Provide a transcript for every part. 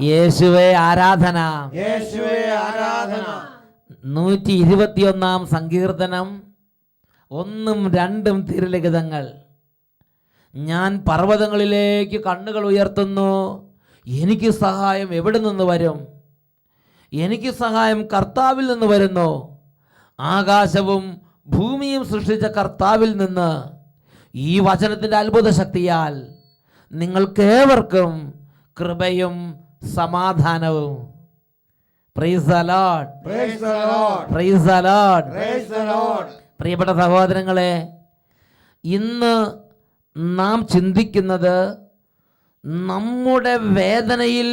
യേശുവേ ആരാധന. യേശുവേ ആരാധന. നൂറ്റി ഇരുപത്തിയൊന്നാം സങ്കീർത്തനം ഒന്നും രണ്ടും തിരുലിഖിതങ്ങൾ. ഞാൻ പർവതങ്ങളിലേക്ക് കണ്ണുകൾ ഉയർത്തുന്നു. എനിക്ക് സഹായം എവിടെ നിന്ന് വരും? എനിക്ക് സഹായം കർത്താവിൽ നിന്ന് വരുന്നു. ആകാശവും ഭൂമിയും സൃഷ്ടിച്ച കർത്താവിൽ നിന്ന് ഈ വചനത്തിന്റെ അത്ഭുത ശക്തിയാൽ നിങ്ങൾക്കേവർക്കും കൃപയും സമാധാനവും. പ്രിയപ്പെട്ട സഹോദരങ്ങളെ ഇന്ന് നാം ചിന്തിക്കുന്നത് നമ്മുടെ വേദനയിൽ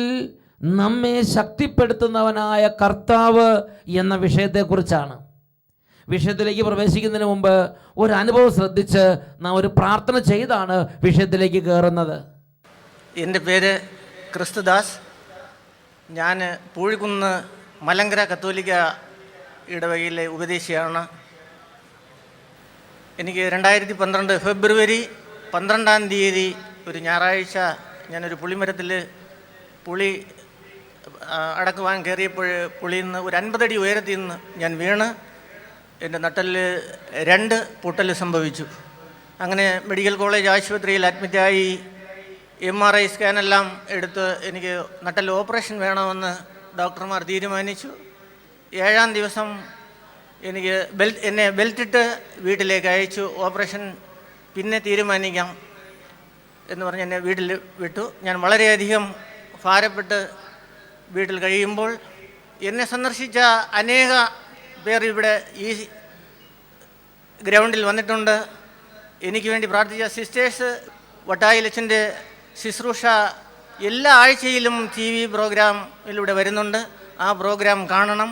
നമ്മെ ശക്തിപ്പെടുത്തുന്നവനായ കർത്താവ് എന്ന വിഷയത്തെക്കുറിച്ചാണ്. വിഷയത്തിലേക്ക് പ്രവേശിക്കുന്നതിന് മുമ്പ് ഒരു അനുഭവം ശ്രദ്ധിച്ച് നാം ഒരു പ്രാർത്ഥന ചെയ്താണ് വിഷയത്തിലേക്ക് കയറുന്നത്. എന്റെ പേര് ക്രിസ്തുദാസ്. ഞാൻ പൂഴിക്കുന്ന് മലങ്കര കത്തോലിക്ക ഇടവകയിലെ ഉപദേശിയാണ്. എനിക്ക് രണ്ടായിരത്തി പന്ത്രണ്ട് ഫെബ്രുവരി പന്ത്രണ്ടാം തീയതി ഒരു ഞായറാഴ്ച ഞാനൊരു പുളിമരത്തിൽ പുളി അടക്കുവാൻ കയറിയപ്പോൾ പുളിയിൽ നിന്ന് ഒരു അൻപതടി ഉയരത്തിൽ നിന്ന് ഞാൻ വീണ്. എന്റെ നട്ടലിൽ രണ്ട് പൊട്ടൽ സംഭവിച്ചു. അങ്ങനെ മെഡിക്കൽ കോളേജ് ആശുപത്രിയിൽ അഡ്മിറ്റായി എം ആർ ഐ സ്കാനെല്ലാം എടുത്ത് എനിക്ക് നട്ടൽ ഓപ്പറേഷൻ വേണമെന്ന് ഡോക്ടർമാർ തീരുമാനിച്ചു. ഏഴാം ദിവസം എനിക്ക് ബെൽറ്റ് എന്നെ ബെൽറ്റിട്ട് വീട്ടിലേക്ക് അയച്ചു. ഓപ്പറേഷൻ പിന്നെ തീരുമാനിക്കാം എന്ന് പറഞ്ഞ് എന്നെ വീട്ടിൽ വിട്ടു. ഞാൻ വളരെയധികം ഭാരപ്പെട്ട് വീട്ടിൽ കഴിയുമ്പോൾ എന്നെ സന്ദർശിച്ച അനേക പേർ ഇവിടെ ഈ ഗ്രൗണ്ടിൽ വന്നിട്ടുണ്ട്. എനിക്ക് വേണ്ടി പ്രാർത്ഥിച്ച സിസ്റ്റേഴ്സ് വട്ടായിലച്ചന്റെ ശുശ്രൂഷ എല്ലാ ആഴ്ചയിലും ടി വി പ്രോഗ്രാമിലൂടെ വരുന്നുണ്ട്. ആ പ്രോഗ്രാം കാണണം.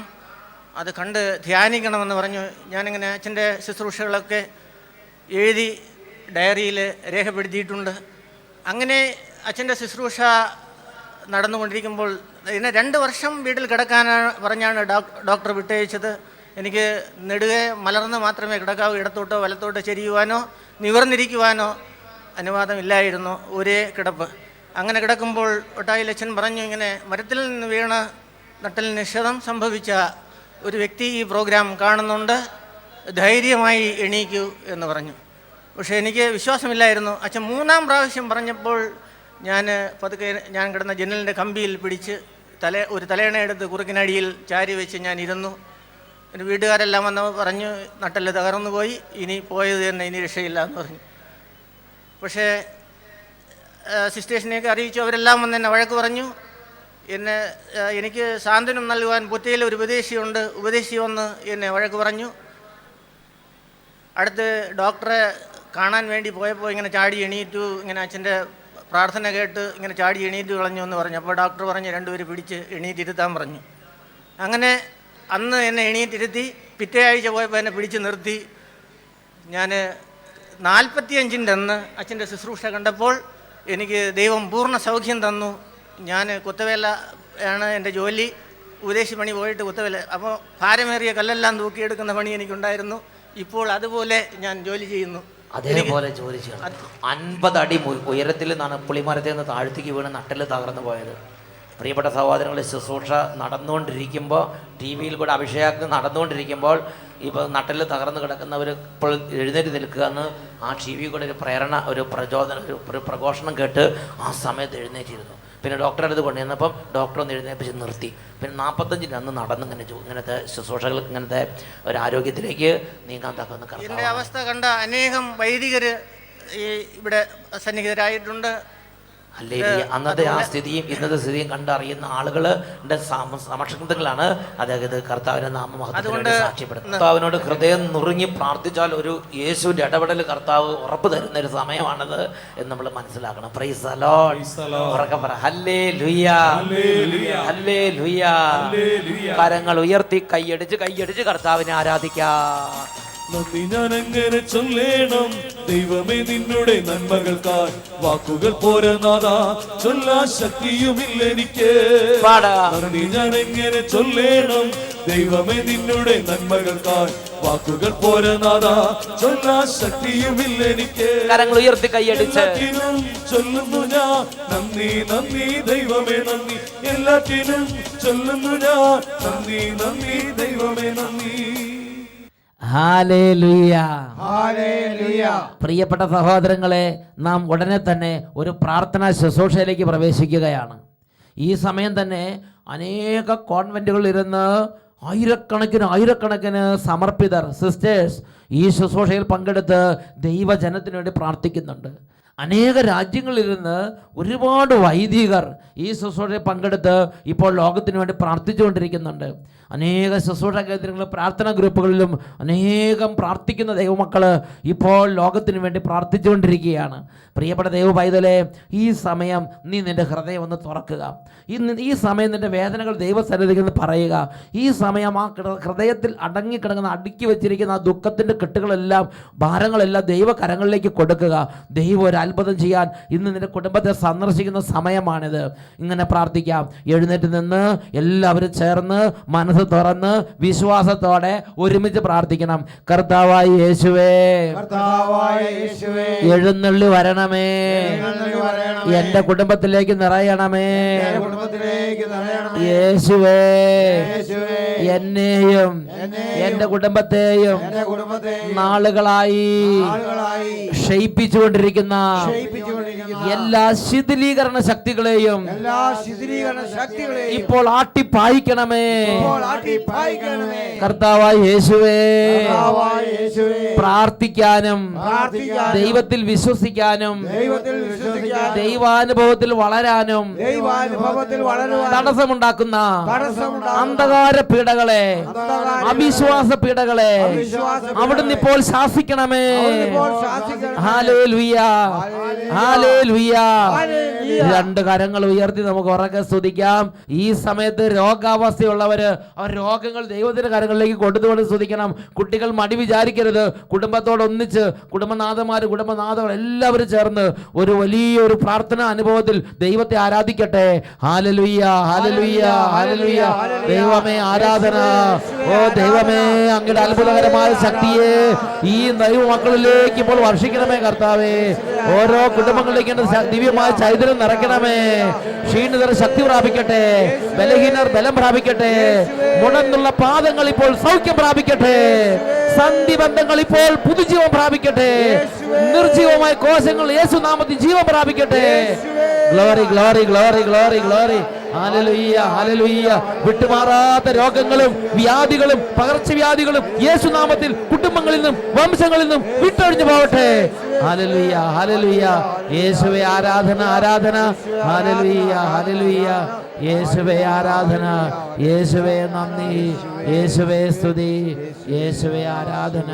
അത് കണ്ട് ധ്യാനിക്കണമെന്ന് പറഞ്ഞു. ഞാനിങ്ങനെ അച്ഛന്റെ ശുശ്രൂഷകളൊക്കെ എഴുതി ഡയറിയിൽ രേഖപ്പെടുത്തിയിട്ടുണ്ട്. അങ്ങനെ അച്ഛന്റെ ശുശ്രൂഷ നടന്നുകൊണ്ടിരിക്കുമ്പോൾ ഇതിനെ രണ്ട് വർഷം വീട്ടിൽ കിടക്കാനാണ് പറഞ്ഞാണ് ഡോക്ടർ വിട്ടയച്ചത്. എനിക്ക് നെടുകെ മലർന്ന് മാത്രമേ കിടക്കാവൂ ഇടത്തോട്ടോ വലത്തോട്ടോ ചെരിയുവാനോ നിവർന്നിരിക്കുവാനോ അനുവാദമില്ലായിരുന്നു ഒരേ കിടപ്പ്. അങ്ങനെ കിടക്കുമ്പോൾ ഒട്ടായി ലക്ഷൻ പറഞ്ഞു ഇങ്ങനെ മരത്തിൽ നിന്ന് വീണ് നട്ടൽ നിഷേധം സംഭവിച്ച ഒരു വ്യക്തി ഈ പ്രോഗ്രാം കാണുന്നുണ്ട്. ധൈര്യമായി എണീക്കൂ എന്ന് പറഞ്ഞു. പക്ഷേ എനിക്ക് വിശ്വാസമില്ലായിരുന്നു. അച്ഛൻ മൂന്നാം പ്രാവശ്യം പറഞ്ഞപ്പോൾ ഞാൻ പതുക്കെ ഞാൻ കിടന്ന ജനലിന്റെ കമ്പിയിൽ പിടിച്ച് തല ഒരു തലയണ എടുത്ത് കുറുക്കിനടിയിൽ ചാരി വെച്ച് ഞാൻ ഇരുന്നു. എന്റെ വീട്ടുകാരെല്ലാം വന്ന് പറഞ്ഞു നട്ടൽ തകർന്നു പോയി ഇനി പോയത് തന്നെ ഇനി രക്ഷയില്ല എന്ന് പറഞ്ഞു. പക്ഷേ സിസ്റ്റേഷനെയൊക്കെ അറിയിച്ചു അവരെല്ലാം വന്ന് എന്നെ വഴക്ക് പറഞ്ഞു. എന്നെ എനിക്ക് സാന്ത്വനം നൽകുവാൻ പുറ്റയിൽ ഒരു ഉപദേശിയുണ്ട് ഉപദേശി വന്ന് എന്നെ വഴക്ക് പറഞ്ഞു. അടുത്ത് ഡോക്ടറെ കാണാൻ വേണ്ടി പോയപ്പോൾ ഇങ്ങനെ ചാടി എണീറ്റു ഇങ്ങനെ അച്ഛന്റെ പ്രാർത്ഥന കേട്ട് ഇങ്ങനെ ചാടി എണീറ്റ് കളഞ്ഞു എന്ന് പറഞ്ഞു. അപ്പോൾ ഡോക്ടർ പറഞ്ഞ് രണ്ടുപേർ പിടിച്ച് എണീറ്റിരുത്താൻ പറഞ്ഞു. അങ്ങനെ അന്ന് എന്നെ എണീറ്റിരുത്തി പിറ്റേ ആഴ്ച പോയപ്പോൾ എന്നെ പിടിച്ചു നിർത്തി. ഞാൻ നാൽപ്പത്തിയഞ്ചിന്റെ അന്ന് അച്ഛന്റെ ശുശ്രൂഷ കണ്ടപ്പോൾ എനിക്ക് ദൈവം പൂർണ സൗഖ്യം തന്നു. ഞാൻ കുത്തവേല ആണ് എന്റെ ജോലി. ഉപദേശി പണി പോയിട്ട് കുത്തവേല അപ്പോൾ ഭാരമേറിയ കല്ലെല്ലാം തൂക്കിയെടുക്കുന്ന പണി എനിക്കുണ്ടായിരുന്നു. ഇപ്പോൾ അതുപോലെ ഞാൻ ജോലി ചെയ്യുന്നു. അതേപോലെ ജോലി ചെയ്യണം. അൻപത് അടി ഉയരത്തിൽ നിന്നാണ് പുളിമരത്തിൽ നിന്ന് താഴ്ത്തിക്ക് വീണ് നട്ടിൽ തകർന്നു പോയത്. പ്രിയപ്പെട്ട സഹോദരങ്ങൾ ശുശ്രൂഷ നടന്നുകൊണ്ടിരിക്കുമ്പോൾ ടി വിയിൽ കൂടെ അഭിഷേകം നടന്നുകൊണ്ടിരിക്കുമ്പോൾ ഇപ്പോൾ നട്ടിൽ തകർന്നു കിടക്കുന്നവർ ഇപ്പോൾ എഴുന്നേറ്റ് നിൽക്കുക എന്ന് ആ ടി വി കൂടെ ഒരു പ്രേരണ ഒരു പ്രചോദനം ഒരു ഒരു പ്രഘോഷണം കേട്ട് ആ സമയത്ത് എഴുന്നേറ്റിരുന്നു. പിന്നെ ഡോക്ടറെ അടുത്ത് കൊണ്ടുവന്നപ്പം ഡോക്ടർ ഒന്ന് എഴുന്നേപ്പിച്ച് നിർത്തി. പിന്നെ നാൽപ്പത്തഞ്ചിന് അന്ന് നടന്ന് ഇങ്ങനെ ഇങ്ങനത്തെ ശുശ്രൂഷകൾ ഇങ്ങനത്തെ ഒരു ആരോഗ്യത്തിലേക്ക് നീങ്ങാൻ തക്കുന്ന. അവസ്ഥ കണ്ട അനേകം വൈദികർ ഈ ഇവിടെ സന്നിഹിതരായിട്ടുണ്ട്. ഹല്ലേലൂയ. അന്നത്തെ ആ സ്ഥിതിയും ഇന്നത്തെ സ്ഥിതിയും കണ്ടറിയുന്ന ആളുകളുടെ സമക്ഷങ്ങളാണ് അതായത് കർത്താവിന്റെ നാമമഹത്വത്തിന് അതുകൊണ്ട് സാക്ഷ്യപ്പെടുന്നത്. കർത്താവിനോട് ഹൃദയം നുറുങ്ങി പ്രാർത്ഥിച്ചാൽ ഒരു യേശുവിന്റെ ഇടപെടൽ കർത്താവ് ഉറപ്പ് തരുന്ന ഒരു സമയമാണത് എന്ന് നമ്മൾ മനസ്സിലാക്കണം. പ്രൈസ്. ഉറക്കെ പറ. ഹല്ലേ ലുയ്യ ഹല്ലേ ലുയ്യ കരങ്ങൾ ഉയർത്തി കൈയടിച്ച് കൈയടിച്ച് കർത്താവിനെ ആരാധിക്കാം. നന്ദി ഞാൻ എങ്ങനെ ചൊല്ലേണം. ദൈവമേ നിന്നുടെ നന്മകൾക്കായി വാക്കുകൾ പോരനാഥാ ചൊല്ലാ ശക്തിയുമില്ല എനിക്ക്. നന്ദി ഞാൻ എങ്ങനെ ചൊല്ലേണം. ദൈവമേ നിന്നുടെ നന്മകൾക്കായി വാക്കുകൾ പോരനാഥാ ചൊല്ലാൻ ശക്തിയുമില്ല എനിക്ക്. കരങ്ങൾ ഉയർത്തി കൈയടിച്ച്. ചൊല്ലുന്നു ഞാൻ. നന്ദി നന്ദി ദൈവമേ നന്ദി. എല്ലാറ്റിനും ചൊല്ലുന്നു ഞാൻ. നന്ദി നന്ദി ദൈവമേ നന്ദി. പ്രിയപ്പെട്ട സഹോദരങ്ങളെ നാം ഉടനെ തന്നെ ഒരു പ്രാർത്ഥനാ ശുശ്രൂഷയിലേക്ക് പ്രവേശിക്കുകയാണ്. ഈ സമയം തന്നെ അനേക കോൺവെന്റുകളിൽ ഇരുന്ന് ആയിരക്കണക്കിന് ആയിരക്കണക്കിന് സമർപ്പിതർ സിസ്റ്റേഴ്സ് ഈ ശുശ്രൂഷയിൽ പങ്കെടുത്ത് ദൈവജനത്തിനു വേണ്ടി പ്രാർത്ഥിക്കുന്നുണ്ട്. അനേക രാജ്യങ്ങളിലിരുന്ന് ഒരുപാട് വൈദികർ ഈ ശുശ്രൂഷയിൽ പങ്കെടുത്ത് ഇപ്പോൾ ലോകത്തിന് വേണ്ടി പ്രാർത്ഥിച്ചുകൊണ്ടിരിക്കുന്നുണ്ട്. അനേക ശുശ്രൂഷ കേന്ദ്രങ്ങളിലും പ്രാർത്ഥനാ ഗ്രൂപ്പുകളിലും അനേകം പ്രാർത്ഥിക്കുന്ന ദൈവമക്കൾ ഇപ്പോൾ ലോകത്തിന് വേണ്ടി പ്രാർത്ഥിച്ചുകൊണ്ടിരിക്കുകയാണ്. പ്രിയപ്പെട്ട ദൈവ പൈതലെ ഈ സമയം നീ നിന്റെ ഹൃദയം ഒന്ന് തുറക്കുക. ഈ ഈ സമയം നിന്റെ വേദനകൾ ദൈവസന്നിധിയിൽ പറയുക. ഈ സമയം ആ ഹൃദയത്തിൽ അടങ്ങിക്കിടങ്ങുന്ന അടുക്കി വെച്ചിരിക്കുന്ന ആ ദുഃഖത്തിന്റെ കെട്ടുകളെല്ലാം ഭാരങ്ങളെല്ലാം ദൈവകരങ്ങളിലേക്ക് കൊടുക്കുക. ദൈവം ഒരു അത്ഭുതം ചെയ്യാൻ ഇന്ന് നിന്റെ കുടുംബത്തെ സന്ദർശിക്കുന്ന സമയമാണിത്. ഇങ്ങനെ പ്രാർത്ഥിക്കാം. എഴുന്നേറ്റ് നിന്ന് എല്ലാവരും ചേർന്ന് മനസ്സ് തുറന്ന് വിശ്വാസത്തോടെ ഒരുമിച്ച് പ്രാർത്ഥിക്കണം. കർത്താവായി യേശുവേ എഴുന്നള്ളി വരണമേ. എന്റെ കുടുംബത്തിലേക്ക് നിറയണമേ. യേശുവേ എന്നെയും എന്റെ കുടുംബത്തെയും നാളുകളായി ക്ഷയിപ്പിച്ചുകൊണ്ടിരിക്കുന്ന എല്ലാ ശിഥിലീകരണ ശക്തികളെയും ഇപ്പോൾ ആട്ടിപ്പായിക്കണമേ. കർത്താവായി യേശുവേ പ്രാർത്ഥിക്കാനും ദൈവത്തിൽ വിശ്വസിക്കാനും ദൈവാനുഭവത്തിൽ വളരാനും തടസ്സമുണ്ടാക്കുന്ന അന്ധകാര പീഡകളെ അവിശ്വാസ പീഡകളെ അവിടുന്ന് ഇപ്പോൾ ശാസിക്കണമേ. ഹാലേ ഇപ്പോൾ ഹാലേ ഹാലേലുയ്യ. രണ്ട് കരങ്ങൾ ഉയർത്തി നമുക്ക് ഉറക്കെ സ്തുതിക്കാം. ഈ സമയത്ത് രോഗാവസ്ഥയുള്ളവര് അവർ രോഗങ്ങൾ ദൈവത്തിന്റെ കരങ്ങളിലേക്ക് കൊണ്ടുപോയി ശ്രദ്ധിക്കണം. കുട്ടികൾ മടി വിചാരിക്കരുത്. കുടുംബത്തോടൊന്നിച്ച് കുടുംബനാഥന്മാർ കുടുംബനാഥകൾ എല്ലാവരും ചേർന്ന് ഒരു വലിയൊരു പ്രാർത്ഥന അനുഭവത്തിൽ ദൈവത്തെ ആരാധിക്കട്ടെ. ഹാലലുയ്യ ഹാലലുയ്യ ഹാലലുയ്യ ദൈവമേ ആരാധന. ഓ ദൈവമേ അങ്ങയുടെ അത്ഭുതകരമായ ശക്തിയെ ഈ ദൈവ മക്കളിലേക്ക് ഇപ്പോൾ വർഷിക്കണമേ കർത്താവേ. ഓരോ കുടുംബങ്ങളിലേക്ക് ദിവ്യമായ ചൈതന്യം നിറയ്ക്കണമേ. ക്ഷീണിതർ ശക്തി പ്രാപിക്കട്ടെ. ബലഹീനർ ബലം പ്രാപിക്കട്ടെ. മുടന്നുള്ള പാദങ്ങൾ ഇപ്പോൾ സൗഖ്യം പ്രാപിക്കട്ടെ. സന്ധി ബന്ധങ്ങൾ ഇപ്പോൾ പുതുജീവൻ പ്രാപിക്കട്ടെ. നിർജീവമായ കോശങ്ങൾ യേശുനാമത്തിൽ ജീവൻ പ്രാപിക്കട്ടെ. Glory glory glory glory glory. വിട്ടുമാറാത്ത രോഗങ്ങളും വ്യാധികളും പകർച്ചവ്യാധികളും യേശുനാമത്തിൽ കുടുംബങ്ങളിൽ നിന്നും വംശങ്ങളിൽ നിന്നും വിട്ടൊഴിഞ്ഞു പോവട്ടെ ഹല്ലേലൂയ ഹല്ലേലൂയ. യേശുവേ ആരാധന ആരാധന. ഹല്ലേലൂയ ഹല്ലേലൂയ. യേശുവേ ആരാധന. യേശുവേ നന്ദി. യേശുവേ സ്തുതി. യേശുവേ ആരാധന.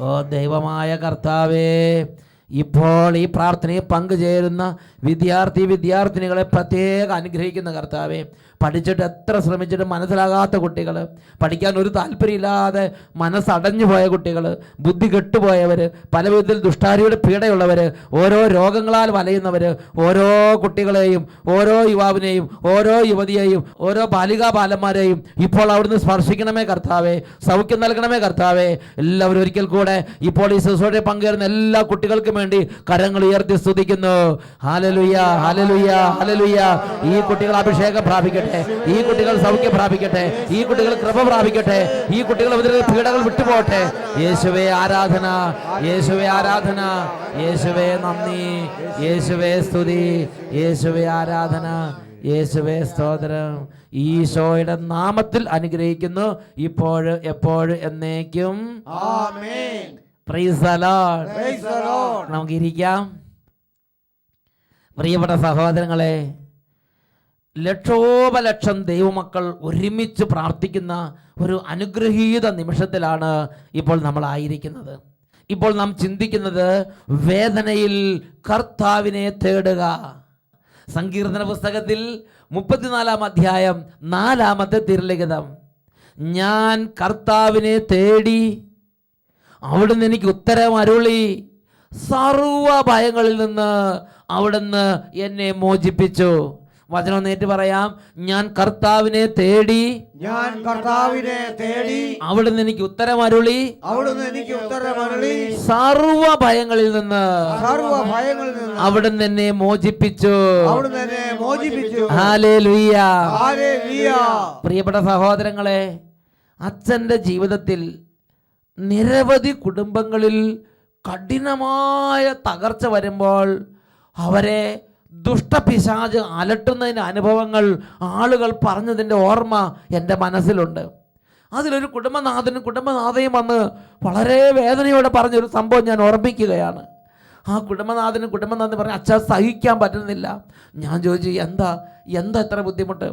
ഓ ദൈവമായ കർത്താവേ ഇപ്പോൾ ഈ പ്രാർത്ഥനയിൽ പങ്കുചേരുന്ന വിദ്യാർത്ഥി വിദ്യാർത്ഥിനികളെ പ്രത്യേകം അനുഗ്രഹിക്കുന്ന കർത്താവേ പഠിച്ചിട്ട് എത്ര ശ്രമിച്ചിട്ട് മനസ്സിലാകാത്ത കുട്ടികൾ പഠിക്കാൻ ഒരു താല്പര്യമില്ലാതെ മനസ്സടഞ്ഞു പോയ കുട്ടികൾ ബുദ്ധി കെട്ടുപോയവർ പല വിധത്തിൽ ദുഷ്ടാരിയുടെ പീഡയുള്ളവർ ഓരോ രോഗങ്ങളാൽ വലയുന്നവർ ഓരോ കുട്ടികളെയും ഓരോ യുവാവിനെയും ഓരോ യുവതിയെയും ഓരോ ബാലികാ ബാലന്മാരെയും ഇപ്പോൾ അവിടുന്ന് സ്പർശിക്കണമേ കർത്താവേ സൗഖ്യം നൽകണമേ കർത്താവേ. എല്ലാവരും ഒരിക്കൽ കൂടെ ഇപ്പോൾ ഈ ശുശ്രൂഷയിൽ പങ്കേറുന്ന എല്ലാ കുട്ടികൾക്കും വേണ്ടി കരങ്ങൾ ഉയർത്തി സ്തുതിക്കുന്നു. ഹാലലുയ്യ ഹാലലുയ്യ ഹാലലുയ്യ ഈ കുട്ടികൾ അഭിഷേകം പ്രാപിക്കട്ടെ. ഈ കുട്ടികൾ സൗഖ്യം പ്രാപിക്കട്ടെ. ഈ കുട്ടികൾ കൃപ പ്രാപിക്കട്ടെ. ഈ കുട്ടികൾ ഇതിൽ പീഡകൾ വിട്ടുപോകട്ടെ. യേശുവേ ആരാധന. യേശുവേ ആരാധന. യേശുവേ നന്ദി. യേശുവേ സ്തുതി. യേശുവേ ആരാധന. യേശുവേ സ്തോത്രം. ഈശോയുടെ നാമത്തിൽ അനുഗ്രഹിക്കുന്നു. ഇപ്പോഴ് എപ്പോഴും എന്നേക്കും. നമുക്ക് ഇരിക്കാം പ്രിയപ്പെട്ട സഹോദരങ്ങളെ ലക്ഷോപലക്ഷം ദൈവമക്കൾ ഒരുമിച്ച് പ്രാർത്ഥിക്കുന്ന ഒരു അനുഗ്രഹീത നിമിഷത്തിലാണ് ഇപ്പോൾ നമ്മളായിരിക്കുന്നത് ഇപ്പോൾ നാം ചിന്തിക്കുന്നത് വേദനയിൽ കർത്താവിനെ തേടുക. സങ്കീർത്തന പുസ്തകത്തിൽ മുപ്പത്തിനാലാം അധ്യായം നാലാമത്തെ തിരുലിഖിതം. ഞാൻ കർത്താവിനെ തേടി അവിടുന്ന് എനിക്ക് ഉത്തരം അരുളി. സർവ ഭയങ്ങളിൽ നിന്ന് അവിടുന്ന് എന്നെ മോചിപ്പിച്ചു. വചനം നേറ്റ് പറയാം. ഞാൻ കർത്താവിനെ തേടി ഞാൻ കർത്താവിനെ തേടി അവിടുന്ന് എനിക്ക് ഉത്തരമരുളി. അവിടുന്ന് എനിക്ക് ഉത്തരമരുളി. സർവ ഭയങ്ങളിൽ നിന്ന് സർവ ഭയങ്ങളിൽ നിന്ന് അവിടുന്ന് എന്നെ മോചിപ്പിച്ചു. അവിടുന്ന് എന്നെ മോചിപ്പിച്ചു. ഹാലേലൂയ. ഹല്ലേലൂയ. പ്രിയപ്പെട്ട സഹോദരങ്ങളെ അച്ഛന്റെ ജീവിതത്തിൽ നിരവധി കുടുംബങ്ങളിൽ കഠിനമായ തകർച്ച വരുമ്പോൾ അവരെ ദുഷ്ടപിശാജ് അലട്ടുന്നതിന്റെ അനുഭവങ്ങൾ ആളുകൾ പറഞ്ഞതിന്റെ ഓർമ്മ എന്റെ മനസ്സിലുണ്ട്. അതിലൊരു കുടുംബനാഥനും കുടുംബനാഥയും വന്ന് വളരെ വേദനയോടെ പറഞ്ഞൊരു സംഭവം ഞാൻ ഓർമ്മിക്കുകയാണ്. ആ കുടുംബനാഥനും കുടുംബനാഥൻ പറഞ്ഞ അച്ഛാ സഹിക്കാൻ പറ്റുന്നില്ല. ഞാൻ ചോദിച്ചു എന്താ? എന്താ എത്ര ബുദ്ധിമുട്ട്?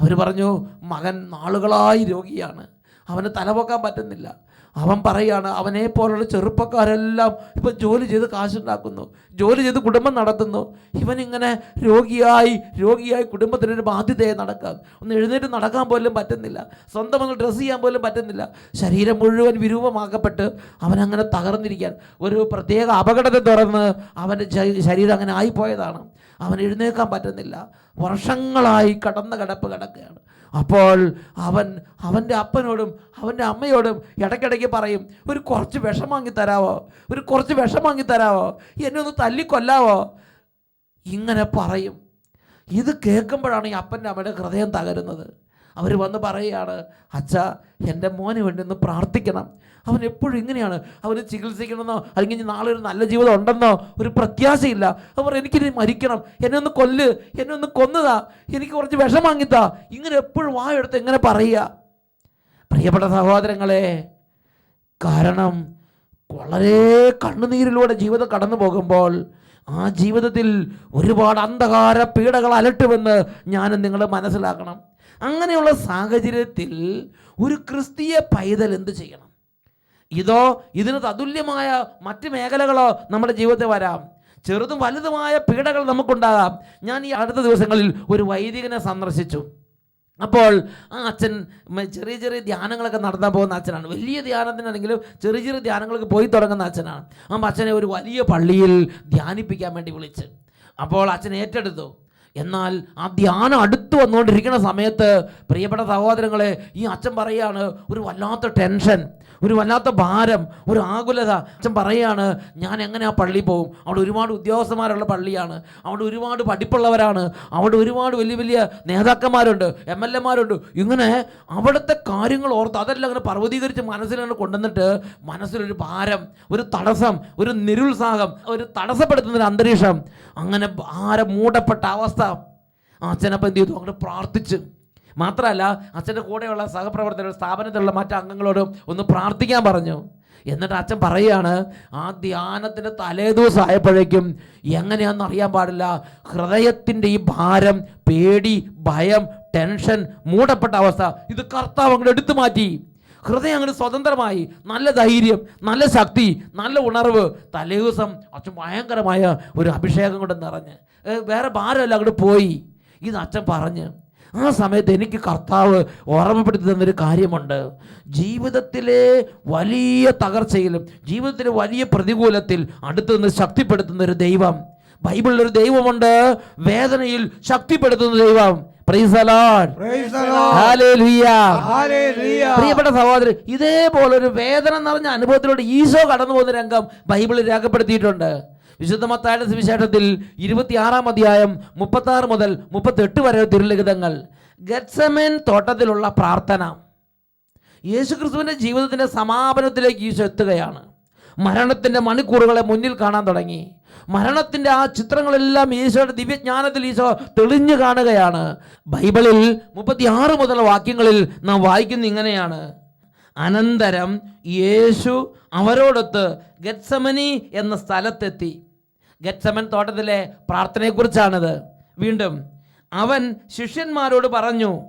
അവർ പറഞ്ഞു മകൻ നാളുകളായി രോഗിയാണ്. അവന് തലപൊക്കാൻ പറ്റുന്നില്ല. അവൻ പറയാണ് അവനെ പോലുള്ള ചെറുപ്പക്കാരെല്ലാം ഇപ്പം ജോലി ചെയ്ത് കാശുണ്ടാക്കുന്നു ജോലി ചെയ്ത് കുടുംബം നടത്തുന്നു. ഇവനിങ്ങനെ രോഗിയായി രോഗിയായി കുടുംബത്തിനൊരു ബാധ്യതയെ നടക്കാം. ഒന്ന് എഴുന്നേറ്റ് നടക്കാൻ പോലും പറ്റുന്നില്ല. സ്വന്തം ഒന്ന് ഡ്രസ്സ് ചെയ്യാൻ പോലും പറ്റുന്നില്ല. ശരീരം മുഴുവൻ വിരൂപമാക്കപ്പെട്ട് അവനങ്ങനെ തകർന്നിരിക്കാൻ ഒരു പ്രത്യേക അപകടത്തെ തുറന്ന് അവന്റെ ശരീരം അങ്ങനെ ആയിപ്പോയതാണ്. അവൻ എഴുന്നേക്കാൻ പറ്റുന്നില്ല. വർഷങ്ങളായി കടന്ന കിടപ്പ് കിടക്കുകയാണ്. അപ്പോൾ അവൻ അവന്റെ അപ്പനോടും അവന്റെ അമ്മയോടും ഇടയ്ക്കിടയ്ക്ക് പറയും ഒരു കുറച്ച് വിഷം വാങ്ങി തരാവോ? ഒരു കുറച്ച് വിഷം വാങ്ങി തരാവോ? എന്നെ ഒന്ന് തല്ലിക്കൊല്ലാവോ? ഇങ്ങനെ പറയും. ഇത് കേൾക്കുമ്പോഴാണ് ഈ അപ്പന്റെ അമ്മയുടെ ഹൃദയം തകരുന്നത്. അവർ വന്ന് പറയുകയാണ് അച്ഛ എന്റെ മോനെ വേണ്ടി ഒന്ന് പ്രാർത്ഥിക്കണം. അവൻ എപ്പോഴും ഇങ്ങനെയാണ്. അവന് ചികിത്സിക്കണമെന്നോ അല്ലെങ്കിൽ നാളെ ഒരു നല്ല ജീവിതം ഉണ്ടെന്നോ ഒരു പ്രത്യാശയില്ല. അവർ എനിക്ക് മരിക്കണം. എന്നെ ഒന്ന് കൊല്ല്. എന്നെ ഒന്ന് കൊന്നതാ. എനിക്ക് കുറച്ച് വിഷം വാങ്ങിത്താ. ഇങ്ങനെ എപ്പോഴും വായെടുത്ത് എങ്ങനെ പറയുക? പ്രിയപ്പെട്ട സഹോദരങ്ങളെ കാരണം വളരെ കണ്ണുനീരിലൂടെ ജീവിതം കടന്നു പോകുമ്പോൾ ആ ജീവിതത്തിൽ ഒരുപാട് അന്ധകാര പീഡകൾ അലട്ടുമെന്ന് ഞാൻ നിങ്ങൾ മനസ്സിലാക്കണം. അങ്ങനെയുള്ള സാഹചര്യത്തിൽ ഒരു ക്രിസ്തീയ പൈതൽ എന്ത് ചെയ്യണം? ഇതോ ഇതിന് തതുല്യമായ മറ്റ് മേഖലകളോ നമ്മുടെ ജീവിതത്തിൽ വരാം. ചെറുതും വലുതുമായ പീഡകൾ നമുക്കുണ്ടാകാം. ഞാൻ ഈ അടുത്ത ദിവസങ്ങളിൽ ഒരു വൈദികനെ സന്ദർശിച്ചു. അപ്പോൾ ആ അച്ഛൻ ചെറിയ ചെറിയ ധ്യാനങ്ങളൊക്കെ നടത്താൻ പോകുന്ന അച്ഛനാണ്. വലിയ ധ്യാനത്തിനാണെങ്കിലും ചെറിയ ചെറിയ ധ്യാനങ്ങൾക്ക് പോയി തുടങ്ങുന്ന അച്ഛനാണ്. അപ്പം അച്ഛനെ ഒരു വലിയ പള്ളിയിൽ ധ്യാനിപ്പിക്കാൻ വേണ്ടി വിളിച്ച്. അപ്പോൾ അച്ഛൻ ഏറ്റെടുത്തു. എന്നാൽ ആ ധ്യാനം അടുത്ത് വന്നുകൊണ്ടിരിക്കുന്ന സമയത്ത് പ്രിയപ്പെട്ട സഹോദരങ്ങളെ ഈ അച്ഛൻ പറയാണ് ഒരു വല്ലാത്ത ടെൻഷൻ ഒരു വല്ലാത്ത ഭാരം ഒരു ആകുലത. അച്ഛൻ പറയാണ് ഞാൻ എങ്ങനെ ആ പള്ളി പോകും അവിടെ ഒരുപാട് ഉദ്യോഗസ്ഥന്മാരുള്ള പള്ളിയാണ്. അവിടെ ഒരുപാട് പഠിപ്പുള്ളവരാണ്. അവിടെ ഒരുപാട് വലിയ വലിയ നേതാക്കന്മാരുണ്ട് എം എൽ എമാരുണ്ട് ഇങ്ങനെ അവിടുത്തെ കാര്യങ്ങൾ ഓർത്ത് അതെല്ലാം അങ്ങനെ പർവതീകരിച്ച് മനസ്സിലങ്ങനെ കൊണ്ടുവന്നിട്ട് മനസ്സിലൊരു ഭാരം ഒരു തടസ്സം ഒരു നിരുത്സാഹം ഒരു തടസ്സപ്പെടുത്തുന്ന ഒരു അന്തരീക്ഷം അങ്ങനെ ഭാരം മൂടപ്പെട്ട അവസ്ഥ അച്ഛനപ്പം എന്ത് ചെയ്തു? അങ്ങോട്ട് പ്രാർത്ഥിച്ച്. മാത്രമല്ല അച്ഛന്റെ കൂടെയുള്ള സഹപ്രവർത്തകർ സ്ഥാപനത്തിലുള്ള മറ്റു അംഗങ്ങളോടും ഒന്ന് പ്രാർത്ഥിക്കാൻ പറഞ്ഞു. എന്നിട്ട് അച്ഛൻ പറയുകയാണ് ആ ധ്യാനത്തിന്റെ തലേദിവസം ആയപ്പോഴേക്കും എങ്ങനെയാണെന്ന് അറിയാൻ പാടില്ല. ഹൃദയത്തിന്റെ ഈ ഭാരം പേടി ഭയം ടെൻഷൻ മൂടപ്പെട്ട അവസ്ഥ ഇത് കർത്താവ് അങ്ങോട്ട് എടുത്തു മാറ്റി. ഹൃദയം അങ്ങോട്ട് സ്വതന്ത്രമായി. നല്ല ധൈര്യം നല്ല ശക്തി നല്ല ഉണർവ്. തലേദിവസം അച്ഛൻ ഭയങ്കരമായ ഒരു അഭിഷേകം കൊണ്ട് നിറഞ്ഞ്. വേറെ ഭാരമല്ല അങ്ങോട്ട് പോയി. ഇത് അച്ഛൻ പറഞ്ഞ് ആ സമയത്ത് എനിക്ക് കർത്താവ് ഓർമ്മപ്പെടുത്തി തന്നൊരു കാര്യമുണ്ട്. ജീവിതത്തിലെ വലിയ തകർച്ചയിലും ജീവിതത്തിലെ വലിയ പ്രതികൂലത്തിൽ അടുത്തു നിന്ന് ശക്തിപ്പെടുത്തുന്ന ഒരു ദൈവം. ബൈബിളിൽ ഒരു ദൈവമുണ്ട് വേദനയിൽ ശക്തിപ്പെടുത്തുന്ന ദൈവം. പ്രിയപ്പെട്ട സഹോദരൻ ഇതേപോലെ ഒരു വേദന നിറഞ്ഞ അനുഭവത്തിലൂടെ ഈശോ കടന്നു പോകുന്ന രംഗം ബൈബിളിൽ രേഖപ്പെടുത്തിയിട്ടുണ്ട്. വിശുദ്ധ മത്തായുടെ സുവിശേഷത്തിൽ ഇരുപത്തിയാറാം അധ്യായം മുപ്പത്തി ആറ് മുതൽ മുപ്പത്തെട്ട് വരെ തിരുലിഖിതങ്ങൾ. ഗത്സമൻ തോട്ടത്തിലുള്ള പ്രാർത്ഥന. യേശുക്രിസ്തുവിന്റെ ജീവിതത്തിന്റെ സമാപനത്തിലേക്ക് ഈശോ എത്തുകയാണ്. മരണത്തിന്റെ മണിക്കൂറുകളെ മുന്നിൽ കാണാൻ തുടങ്ങി. മരണത്തിന്റെ ആ ചിത്രങ്ങളെല്ലാം ഈശോയുടെ ദിവ്യജ്ഞാനത്തിൽ ഈശോ തെളിഞ്ഞു കാണുകയാണ്. ബൈബിളിൽ മുപ്പത്തിയാറ് മുതൽ വാക്യങ്ങളിൽ നാം വായിക്കുന്ന ഇങ്ങനെയാണ്. അനന്തരം യേശു അവരോടൊത്ത് ഗത്സമനി എന്ന സ്ഥലത്തെത്തി. ഗത്സമൻ തോട്ടത്തിലെ പ്രാർത്ഥനയെക്കുറിച്ചാണത്. വീണ്ടും അവൻ ശിഷ്യന്മാരോട് പറഞ്ഞു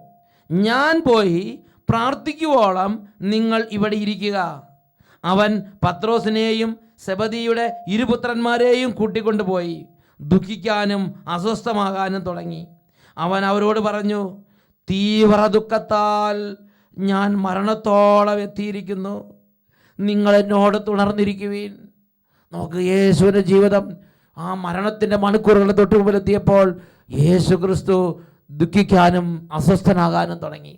ഞാൻ പോയി പ്രാർത്ഥിക്കുവോളം നിങ്ങൾ ഇവിടെ ഇരിക്കുക. അവൻ പത്രോസിനെയും സെബദിയുടെ ഇരുപുത്രന്മാരെയും കൂട്ടിക്കൊണ്ടുപോയി. ദുഃഖിക്കാനും അസ്വസ്ഥമാകാനും തുടങ്ങി. അവൻ അവരോട് പറഞ്ഞു തീവ്ര ദുഃഖത്താൽ ഞാൻ മരണത്തോളം എത്തിയിരിക്കുന്നു. നിങ്ങൾ എന്നോട് തുണർന്നിരിക്കുവീൻ നമുക്ക് യേശുവിന്റെ ജീവിതം ആ മരണത്തിന്റെ മണിക്കൂറുകൾ തൊട്ട് മുമ്പിലെത്തിയപ്പോൾ യേശു ക്രിസ്തു ദുഃഖിക്കാനും അസ്വസ്ഥനാകാനും തുടങ്ങി.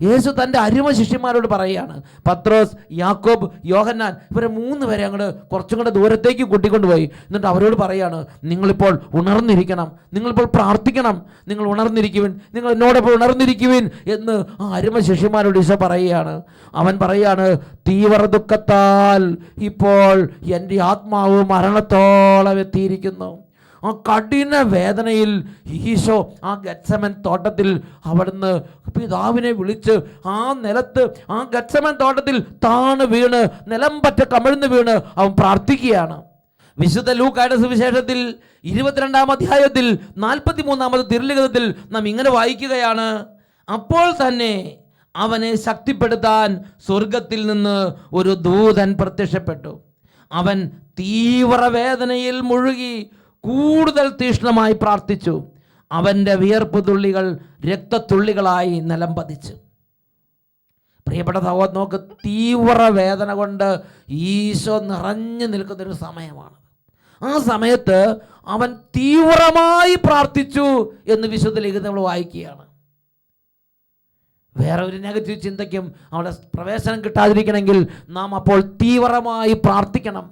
യേശു തന്റെ അരുമ ശിഷ്യന്മാരോട് പറയുകയാണ് പത്രോസ് യാക്കോബ് യോഹന്നാൻ ഇവരെ മൂന്ന് പേരെ അങ്ങോട്ട് കുറച്ചും കൂടെ ദൂരത്തേക്ക് കൂട്ടിക്കൊണ്ടുപോയി. എന്നിട്ട് അവരോട് പറയുകയാണ് നിങ്ങളിപ്പോൾ ഉണർന്നിരിക്കണം നിങ്ങളിപ്പോൾ പ്രാർത്ഥിക്കണം നിങ്ങൾ ഉണർന്നിരിക്കുവിൻ നിങ്ങൾ എന്നോടൊപ്പം ഉണർന്നിരിക്കുവിൻ എന്ന് ആ അരുമ ശിഷ്യന്മാരോട് ഈശോ പറയുകയാണ്. അവൻ പറയുകയാണ് തീവ്ര ദുഃഖത്താൽ ഇപ്പോൾ എന്റെ ആത്മാവ് മരണത്തോളം എത്തിയിരിക്കുന്നു. ആ കഠിന വേദനയിൽ ഈശോ ആ ഗച്ചമൻ തോട്ടത്തിൽ അവിടുന്ന് പിതാവിനെ വിളിച്ച് ആ നിലത്ത് ആ ഗച്ചമൻ തോട്ടത്തിൽ താണ് വീണ് നിലം പറ്റ കമിഴ്ന്ന് വീണ് അവൻ പ്രാർത്ഥിക്കുകയാണ്. വിശുദ്ധ ലൂക്കായുടെ സുവിശേഷത്തിൽ ഇരുപത്തിരണ്ടാം അധ്യായത്തിൽ നാൽപ്പത്തി മൂന്നാമത് തിരുലിഖിതത്തിൽ നാം ഇങ്ങനെ വായിക്കുകയാണ്. അപ്പോൾ തന്നെ അവനെ ശക്തിപ്പെടുത്താൻ സ്വർഗത്തിൽ നിന്ന് ഒരു ദൂതൻ പ്രത്യക്ഷപ്പെട്ടു. അവൻ തീവ്രവേദനയിൽ മുഴുകി കൂടുതൽ തീഷ്ണമായി പ്രാർത്ഥിച്ചു. അവന്റെ വിയർപ്പ് തുള്ളികൾ രക്തത്തുള്ളികളായി നിലം പതിച്ചു. പ്രിയപ്പെട്ട സഹോദരൻ നോക്ക് തീവ്ര വേദന കൊണ്ട് ഈശോ നിറഞ്ഞു നിൽക്കുന്നൊരു സമയമാണ്. ആ സമയത്ത് അവൻ തീവ്രമായി പ്രാർത്ഥിച്ചു എന്ന് വിശുദ്ധ ലിഖിതം നമ്മൾ വായിക്കുകയാണ്. വേറെ ഒരു നെഗറ്റീവ് ചിന്തയ്ക്കും അവിടെ പ്രവേശനം കിട്ടാതിരിക്കണമെങ്കിൽ നാം അപ്പോൾ തീവ്രമായി പ്രാർത്ഥിക്കണം.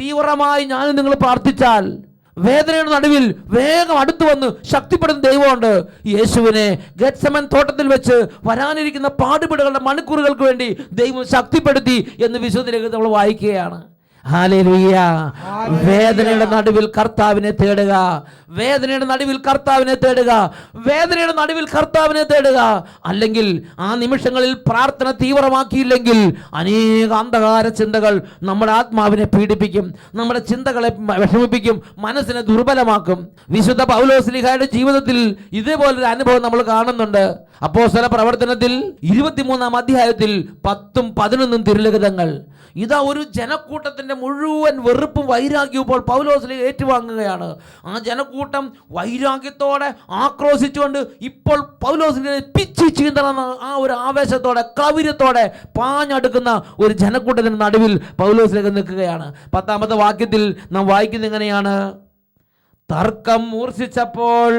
തീവ്രമായി ഞാനും നിങ്ങൾ പ്രാർത്ഥിച്ചാൽ വേദനയുടെ നടുവിൽ വേഗം അടുത്തു വന്ന് ശക്തിപ്പെടുന്ന ദൈവമുണ്ട്. യേശുവിനെ ഗത്സമൻ തോട്ടത്തിൽ വെച്ച് വരാനിരിക്കുന്ന പാടുപെടുകളുടെ മണിക്കൂറുകൾക്ക് വേണ്ടി ദൈവം ശക്തിപ്പെടുത്തി എന്ന് വിശുദ്ധ നമ്മൾ വായിക്കുകയാണ്. ഹാലേലുയ്യ വേദനയുടെ നടുവിൽ കർത്താവിനെ തേടുക. വേദനയുടെ നടുവിൽ കർത്താവിനെ തേടുക. വേദനയുടെ നടുവിൽ കർത്താവിനെ തേടുക. അല്ലെങ്കിൽ ആ നിമിഷങ്ങളിൽ പ്രാർത്ഥന തീവ്രമാക്കിയില്ലെങ്കിൽ അനേക അന്ധകാര ചിന്തകൾ നമ്മുടെ ആത്മാവിനെ പീഡിപ്പിക്കും. നമ്മുടെ ചിന്തകളെ വിഷമിപ്പിക്കും. മനസ്സിനെ ദുർബലമാക്കും. വിശുദ്ധ പൗലോസ്ലിഹായുടെ ജീവിതത്തിൽ ഇതേപോലൊരു അനുഭവം നമ്മൾ കാണുന്നുണ്ട്. അപ്പോസ്തല പ്രവർത്തനത്തിൽ ഇരുപത്തിമൂന്നാം അധ്യായത്തിൽ പത്തും പതിനൊന്നും തിരുലിഖിതങ്ങൾ. ഇതാ ഒരു ജനക്കൂട്ടത്തിന്റെ മുഴുവൻ വെറുപ്പും വൈരാഗ്യവും ഇപ്പോൾ പൗലോസിലേക്ക് ഏറ്റുവാങ്ങുകയാണ്. ആ ജനക്കൂട്ടം വൈരാഗ്യത്തോടെ ആക്രോശിച്ചുകൊണ്ട് ഇപ്പോൾ പൗലോസിനെ പിച്ചി ചീന്തണമെന്ന ആ ഒരു ആവേശത്തോടെ കവിരത്തോടെ പാഞ്ഞടുക്കുന്ന ഒരു ജനക്കൂട്ടത്തിന്റെ നടുവിൽ പൗലോസിലേക്ക് നിൽക്കുകയാണ്. പത്താമത്തെ വാക്യത്തിൽ നാം വായിക്കുന്നത് എങ്ങനെയാണ്? തർക്കം മൂർച്ഛിച്ചപ്പോൾ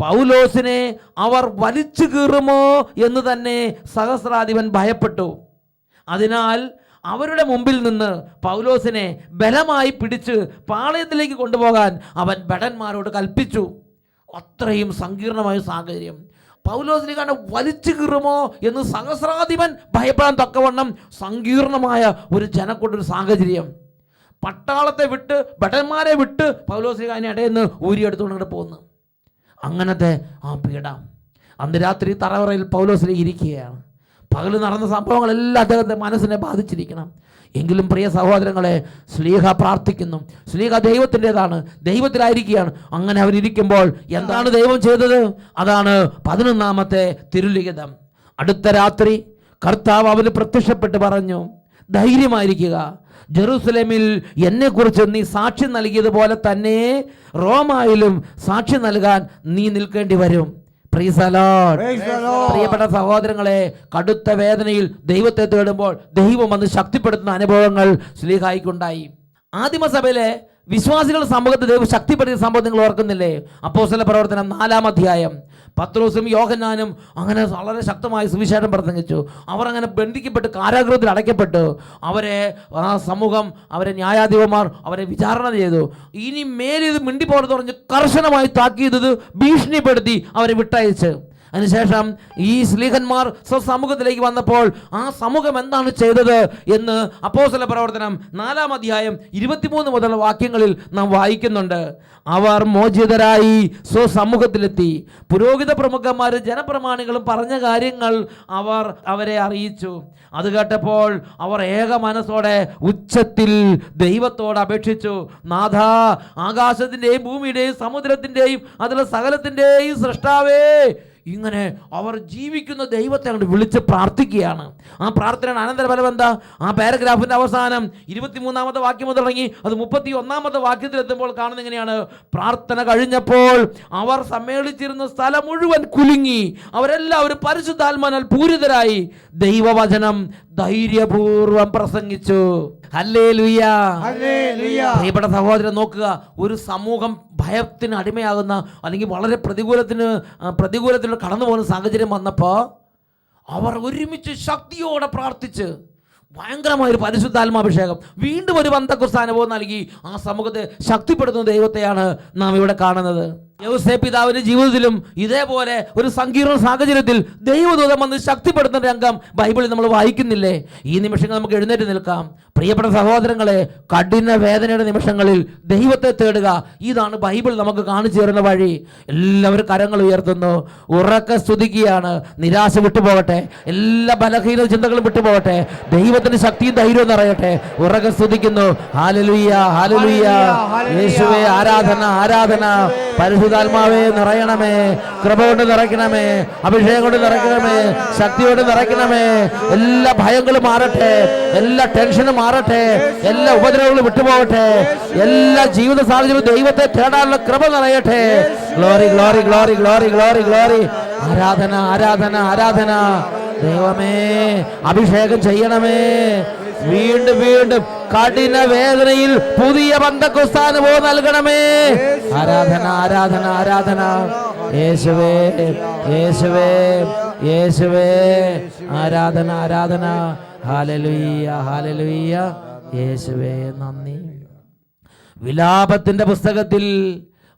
പൗലോസിനെ അവർ വലിച്ചു കീറുമോ എന്ന് തന്നെ സഹസ്രാധിപൻ ഭയപ്പെട്ടു. അതിനാൽ അവരുടെ മുമ്പിൽ നിന്ന് പൗലോസിനെ ബലമായി പിടിച്ച് പാളയത്തിലേക്ക് കൊണ്ടുപോകാൻ അവൻ ഭടന്മാരോട് കൽപ്പിച്ചു. അത്രയും സങ്കീർണമായ സാഹചര്യം. പൗലോസിനെ കണ്ട് വലിച്ചു കീറുമോ എന്ന് സഹസ്രാധിപൻ ഭയപ്പെടാൻ തക്കവണ്ണം സങ്കീർണമായ ഒരു ജനക്കൊണ്ടൊരു സാഹചര്യം. പട്ടാളത്തെ വിട്ട് ഭടന്മാരെ വിട്ട് പൗലോസിനെ ഇടയിൽ നിന്ന് ഊരിയെടുത്തുകൊണ്ട് പോകുന്നു അങ്ങനത്തെ ആ പീഡ. അന്ന് രാത്രി തറവറയിൽ പൗലോസിലേക്ക് ഇരിക്കുകയാണ്. പകൽ നടന്ന സംഭവങ്ങളെല്ലാം അദ്ദേഹത്തെ മനസ്സിനെ ബാധിച്ചിരിക്കണം. എങ്കിലും പ്രിയ സഹോദരങ്ങളെ സ്ലീഹ പ്രാർത്ഥിക്കുന്നു. സ്ലീഹ ദൈവത്തിന്റെതാണ്. ദൈവത്തിലായിരിക്കുകയാണ്. അങ്ങനെ അവരിയ്ക്കുമ്പോൾ എന്താണ് ദൈവം ചെയ്തത്? അതാണ് പതിനൊന്നാമത്തെ തിരുലിഖിതം. അടുത്ത രാത്രി കർത്താവ് അവന് പ്രത്യക്ഷപ്പെട്ട് പറഞ്ഞു ധൈര്യമായിരിക്കുക. ജെറൂസലേമിൽ എന്നെക്കുറിച്ച് നീ സാക്ഷി നൽകിയതുപോലെ തന്നെ റോമായിലും സാക്ഷി നൽകാൻ നീ നിൽക്കേണ്ടി വരും. പ്രിയപ്പെട്ട സഹോദരങ്ങളെ കടുത്ത വേദനയിൽ ദൈവത്തെ തേടുമ്പോൾ ദൈവം വന്ന് ശക്തിപ്പെടുത്തുന്ന അനുഭവങ്ങൾ സ്ലീഹായിക്കുണ്ടായി ആദിമസഭയിലെ വിശ്വാസികളുടെ സമൂഹത്തെ ദൈവം ശക്തിപ്പെടുത്തിയ സംഭവം നിങ്ങൾ ഓർക്കുന്നില്ലേ? അപ്പോസല പ്രവർത്തനം നാലാം അധ്യായം. പത്രോസും യോഹന്നാനും അങ്ങനെ വളരെ ശക്തമായി സുവിശേഷം പ്രസംഗിച്ചു. അവർ അങ്ങനെ ബന്ധിക്കപ്പെട്ട് കാരാഗ്രഹത്തിൽ അടയ്ക്കപ്പെട്ടു. അവരെ ആ സമൂഹം അവരെ ന്യായാധിപന്മാർ അവരെ വിചാരണ ചെയ്തു. ഇനി മേലിത് മിണ്ടിപ്പോകരുത് പറഞ്ഞ് കർശനമായി താക്കിയത് ഭീഷണിപ്പെടുത്തി അവരെ വിട്ടയച്ച്. അതിനുശേഷം ഈ സ്ലീഹന്മാർ സ്വസമൂഹത്തിലേക്ക് വന്നപ്പോൾ ആ സമൂഹം എന്താണ് ചെയ്തത് എന്ന് അപ്പോസല പ്രവർത്തനം നാലാം അധ്യായം ഇരുപത്തിമൂന്ന് മുതൽ വാക്യങ്ങളിൽ നാം വായിക്കുന്നുണ്ട്. അവർ മോചിതരായി സ്വസമൂഹത്തിലെത്തി. പുരോഹിത പ്രമുഖന്മാരും ജനപ്രമാണികളും പറഞ്ഞ കാര്യങ്ങൾ അവർ അവരെ അറിയിച്ചു. അത് കേട്ടപ്പോൾ അവർ ഏക മനസ്സോടെ ഉച്ചത്തിൽ ദൈവത്തോട് അപേക്ഷിച്ചു. നാഥ ആകാശത്തിന്റെയും ഭൂമിയുടെയും സമുദ്രത്തിന്റെയും അതിലെ സകലത്തിന്റെയും സൃഷ്ടാവേ ഇങ്ങനെ അവർ ജീവിക്കുന്ന ദൈവത്തെ അങ്ങോട്ട് വിളിച്ച് പ്രാർത്ഥിക്കുകയാണ്. ആ പ്രാർത്ഥനയുടെ അനന്തരഫലം എന്താ? ആ പാരഗ്രാഫിന്റെ അവസാനം ഇരുപത്തിമൂന്നാമത്തെ വാക്യം തുടങ്ങി അത് മുപ്പത്തി ഒന്നാമത്തെ വാക്യത്തിലെത്തുമ്പോൾ കാണുന്ന എങ്ങനെയാണ്? പ്രാർത്ഥന കഴിഞ്ഞപ്പോൾ അവർ സമ്മേളിച്ചിരുന്ന സ്ഥലം മുഴുവൻ കുലുങ്ങി. അവരെല്ലാവരും പരിശുദ്ധാത്മാനാൽ പൂരിതരായി. ദൈവവചനം ധൈര്യപൂർവം പ്രസംഗിച്ചു. പ്രിയപ്പെട്ട സഹോദരൻ നോക്കുക ഒരു സമൂഹം ഭയത്തിന് അടിമയാകുന്ന അല്ലെങ്കിൽ വളരെ പ്രതികൂലത്തിന് പ്രതികൂലത്തിൽ കടന്നു പോകുന്ന സാഹചര്യം വന്നപ്പോൾ അവർ ഒരുമിച്ച് ശക്തിയോടെ പ്രാർത്ഥിച്ച് ഭയങ്കരമായൊരു പരിശുദ്ധാത്മാഭിഷേകം. വീണ്ടും ഒരു ബന്ധക്കുസ്ത അനുഭവം നൽകി. ആ സമൂഹത്തെ ശക്തിപ്പെടുത്തുന്ന ദൈവത്തെയാണ് നാം ഇവിടെ കാണുന്നത്. യൗസേ പിതാവിന്റെ ജീവിതത്തിലും ഇതേപോലെ ഒരു സങ്കീർണ സാഹചര്യത്തിൽ ദൈവദൂതം വന്ന് ശക്തിപ്പെടുത്തുന്ന രംഗം ബൈബിളിൽ നമ്മൾ വായിക്കുന്നില്ലേ? ഈ നിമിഷങ്ങൾ നമുക്ക് എഴുന്നേറ്റ് നിൽക്കാം. പ്രിയപ്പെട്ട സഹോദരങ്ങളെ കഠിന വേദനയുടെ നിമിഷങ്ങളിൽ ദൈവത്തെ തേടുക ഇതാണ് ബൈബിൾ നമുക്ക് കാണിച്ചു തരുന്ന വഴി. എല്ലാവരും കരങ്ങൾ ഉയർത്തുന്നു. ഉറക്കെ സ്തുതിക്കുകയാണ്. നിരാശ വിട്ടുപോകട്ടെ. എല്ലാ ബലഹീന ചിന്തകളും വിട്ടുപോകട്ടെ. ദൈവത്തിന്റെ ശക്തിയും ധൈര്യവും നിറയട്ടെ. ഉറക്കെ സ്തുതിക്കുന്നു. ഹാലലുയ്യ ഹാലലുയ്യ യേശുവേ ആരാധന ആരാധന. പരിശുദ്ധാത്മാവേ നിറയണമേ. കൃപ കൊണ്ട് നിറയ്ക്കണമേ. അഭിഷേകം കൊണ്ട് നിറയ്ക്കണമേ. ശക്തിയോട് നിറയ്ക്കണമേ. എല്ലാ ഭയങ്ങളും മാറട്ടെ. എല്ലാ ടെൻഷനും മാറട്ടെ. എല്ലാ ഉപദ്രവങ്ങളും വിട്ടുപോകട്ടെ. എല്ലാ ജീവിത സാഹചര്യവും ദൈവത്തെ തേടാനുള്ള കൃപ നിറയട്ടെ. Glory glory glory glory glory glory. ആരാധന ആരാധന ആരാധന. ദൈവമേ അഭിഷേകം ചെയ്യണമേ. വീണ്ടും വീണ്ടും കഠിന വേദനയിൽ പുതിയ ബന്ധക്കുസ്ഥാനുഭവം നൽകണമേ. ആരാധന ആരാധന ആരാധന. യേശുവേ യേശുവേ യേശുവേ. ആരാധന ആരാധന. ഹാലലുയ്യ ഹാലലുയ്യ യേശുവേ നന്ദി. വിലാപത്തിന്റെ പുസ്തകത്തിൽ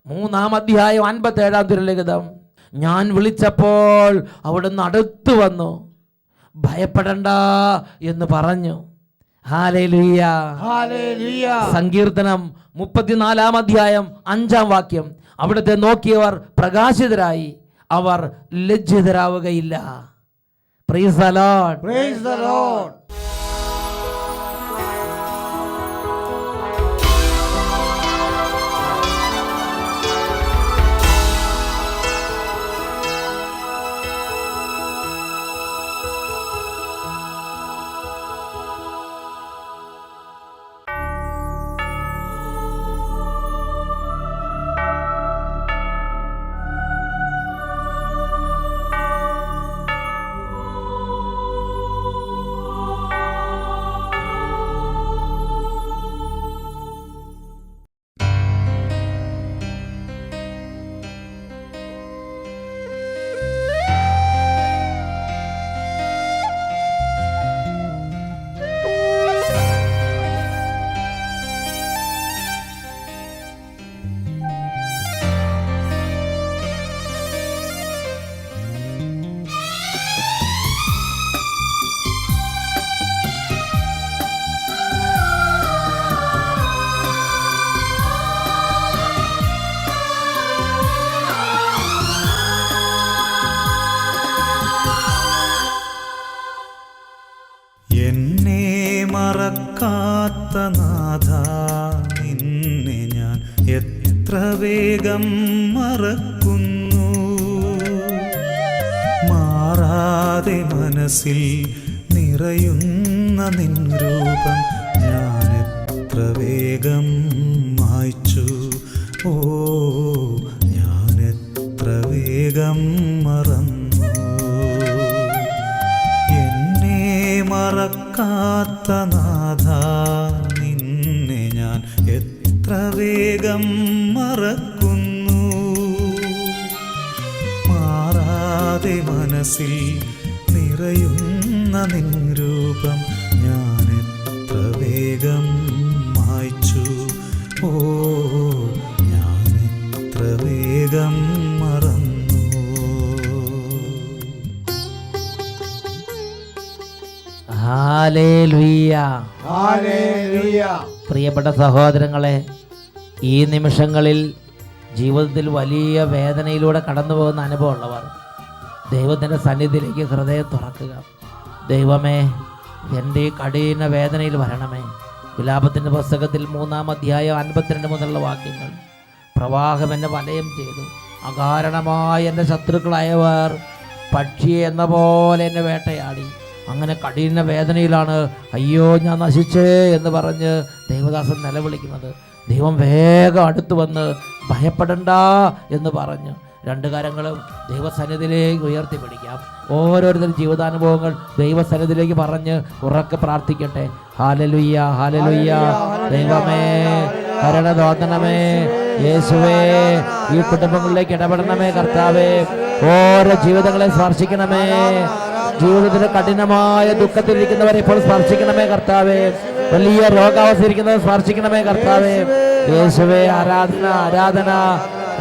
മൂന്നാം അധ്യായം അൻപത്തി ഏഴാം തിരുലിഖിതം. ഞാൻ വിളിച്ചപ്പോൾ അവിടുന്ന് അടുത്തു വന്നു. ഭയപ്പെടണ്ട എന്ന് പറഞ്ഞു. സങ്കീർത്തനം മുപ്പത്തിനാലാം അധ്യായം അഞ്ചാം വാക്യം. അവിടുത്തെ നോക്കിയവർ പ്രകാശിതരായി അവർ ലജ്ജിതരാവുകയില്ല. Praise the Lord. Praise the Lord വേഗം മറക്കുന്നു. മാറാതെ മനസ്സിൽ നിറയുന്ന നിൻ മനസ്സിൽ നിറയുന്ന നിൻ രൂപം ഞാൻ എത്ര വേഗം മായ്ച്ചു? ഓ ഞാൻ എത്ര വേഗം മറന്നു? പ്രിയപ്പെട്ട സഹോദരങ്ങളെ ഈ നിമിഷങ്ങളിൽ ജീവിതത്തിൽ വലിയ വേദനയിലൂടെ കടന്നു പോകുന്ന അനുഭവമുള്ളവർ ദൈവത്തിന്റെ സന്നിധിയിലേക്ക് ഹൃദയം തുറക്കുക. ദൈവമേ എന്റെ ഈ കഠിന വേദനയിൽ വരണമേ. വിലാപത്തിന്റെ പുസ്തകത്തിൽ മൂന്നാം അധ്യായം അൻപത്തിരണ്ട് മുതലുള്ള വാക്യങ്ങൾ. പ്രവാഹം എന്നെ വലയം ചെയ്തു. അകാരണമായ എന്റെ ശത്രുക്കളായവർ പക്ഷിയെ എന്ന പോലെ എന്നെ വേട്ടയാടി. അങ്ങനെ കഠിന വേദനയിലാണ് അയ്യോ ഞാൻ നശിച്ചേ എന്ന് പറഞ്ഞ് ദേവദാസൻ നിലവിളിക്കുന്നത്. ദൈവം വേഗം അടുത്ത് വന്ന് ഭയപ്പെടണ്ട എന്ന് പറഞ്ഞു രണ്ട് കാര്യങ്ങളും ദൈവസന്നിധിയിലേക്ക് ഉയർത്തി പിടിക്കാം ഓരോരുത്തരും ജീവിതാനുഭവങ്ങൾ ദൈവസന്നിധിയിലേക്ക് പറഞ്ഞ് ഉറക്കെ പ്രാർത്ഥിക്കട്ടെ. ഹാലലുയ്യ ഹാലലുയ്യ ദൈവമേ കരുണ തോന്നണമേ യേശുവേ ഈ കുടുംബങ്ങളിലേക്ക് ഇടപെടണമേ കർത്താവേ. ഓരോ ജീവിതങ്ങളെ സ്പർശിക്കണമേ. ജീവിതത്തിലെ കഠിനമായ ദുഃഖത്തിലിരിക്കുന്നവരെ ഇപ്പോൾ സ്പർശിക്കണമേ കർത്താവേ. വലിയ രോഗാവസ്ഥയിരിക്കുന്നവരെ സ്പർശിക്കണമേ കർത്താവേ. യേശുവേ ആരാധന ആരാധന.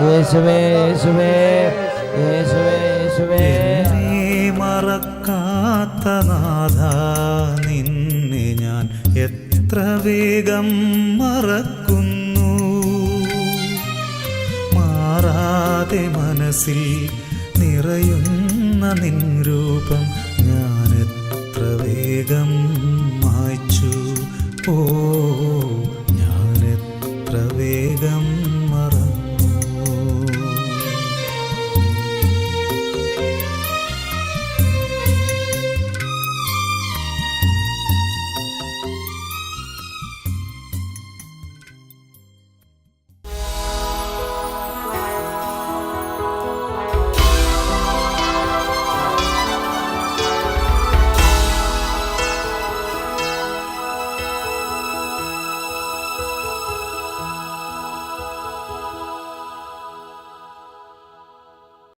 യേശുവേ യേശുവേ യേശുവേ യേശുവേ. മറക്കാത്ത നാഥ നിന്നെ ഞാൻ എത്ര വേഗം മറക്കുന്നു. മാറാതെ മനസ്സിൽ നിറയുന്ന നിൻ രൂപം ഞാൻ എത്ര വേഗം മായ്ച്ചു. ഓ ഞാൻ എത്ര വേഗം